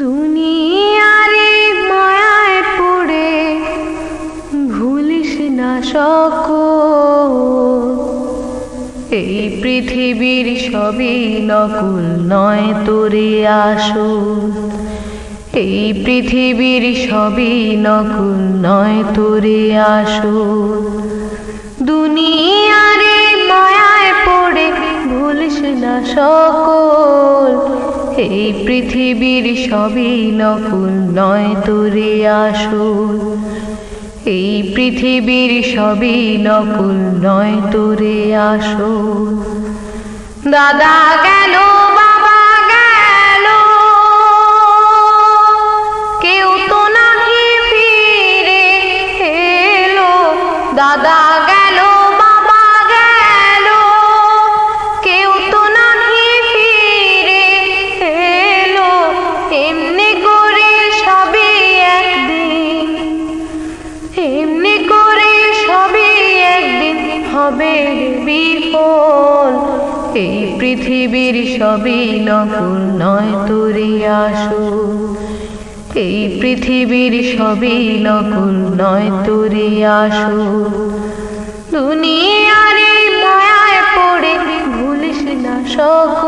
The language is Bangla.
দুনিয়ারে মায়ায় পড়ে, ভুলিস না সকল। এই পৃথিবীর সবই নকুল, নয় তোরে আসো এই পৃথিবীর সবই নকুল, নয় তোরে আসো দুনিয়ারে মায়ায় পড়ে, ভুলিস না সকল। এই পৃথিবীর সবই নকুল, নয় তোরে আসল। এই পৃথিবীর সবই নকুল, নয় তোরে আসল। দাদা গেল কেউ ফিরে এলো। দাদা বিফল। এই পৃথিবীর সবই নকুল, নয় তোরে আসো এই পৃথিবীর সবই নকুল, নয় তোরে আসো দুনিয়ারে মায়ায় পড়ে ভুলিস না সকল